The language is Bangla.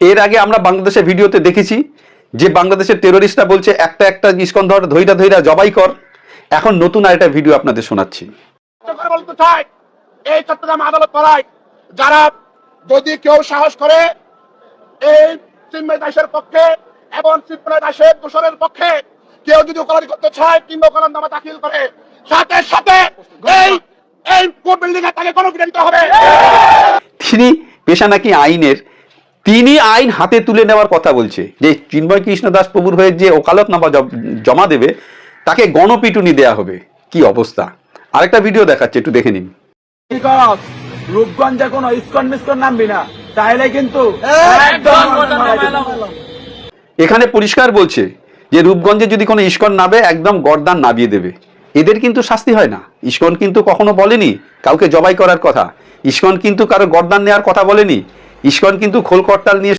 এর আগে আমরা বাংলাদেশের ভিডিওতে দেখেছি যে বাংলাদেশের টেরোরিস্টরা বলছে একটা একটা ইস্কন ধর ধৈরা ধৈরা জবাই কর। এখন নতুন আরেকটা ভিডিও আপনাদের শোনাচ্ছি। এই চট্টগ্রাম আদালত পাড়ায় যারা যদি কেউ সাহস করে এই চিন্ময় দাসের পক্ষে এবং চিন্ময় দাসের দোষরের পক্ষে কেউ যদি ওকালারি করতে চায় কিংবা ওকালার নামা দাখিল করে সাথে সাথে এই এই কোর্ট বিল্ডিং এ তাকে গণপিটা দিতে হবে। তিনি পেশা নাকি আইনের? তিনি আইন হাতে তুলে নেওয়ার কথা বলছে। যে চিন্ময় কৃষ্ণ দাস প্রভুর হয়ে যে ওকালতনামা জ- জমা দেবে তাকে গণপিটুনি দেয়া হবে। কি অবস্থা? আরেকটা ভিডিও দেখাচ্ছে একটু দেখে নিন। রূপগঞ্জে কোনো ইস্কন মিস্কন নামবি না। তাহলে কিন্তু এখানে পরিষ্কার বলছে যে রূপগঞ্জে যদি কোনো ইস্কন নাবে একদম গর্দান নাবিয়ে দেবে। এদের কিন্তু শাস্তি হয় না। ইস্কন কিন্তু কখনো বলেনি কাউকে জবাই করার কথা। ইস্কন কিন্তু কারও গর্দান নেওয়ার কথা বলেনি। ইস্কন কিন্তু খোল করতাল নিয়ে